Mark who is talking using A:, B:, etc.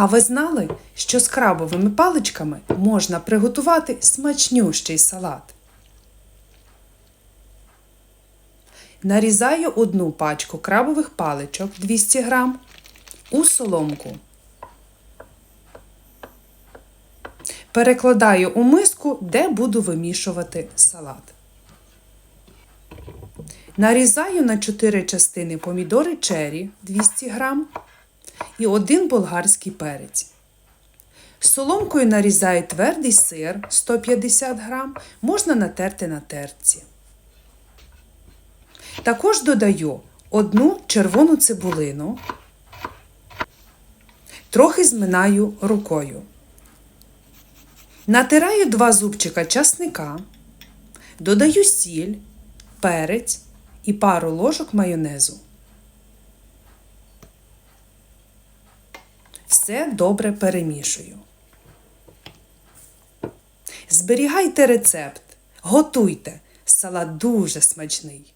A: А ви знали, що з крабовими паличками можна приготувати смачнющий салат? Нарізаю одну пачку крабових паличок 200 грам у соломку. Перекладаю у миску, де буду вимішувати салат. Нарізаю на 4 частини помідори чері 200 грам і один болгарський перець. Соломкою нарізаю твердий сир 150 грам, можна натерти на терці. Також додаю одну червону цибулину, трохи зминаю рукою. Натираю два зубчика часника, додаю сіль, перець і пару ложок майонезу. Все добре перемішую. Зберігайте рецепт, готуйте. Салат дуже смачний.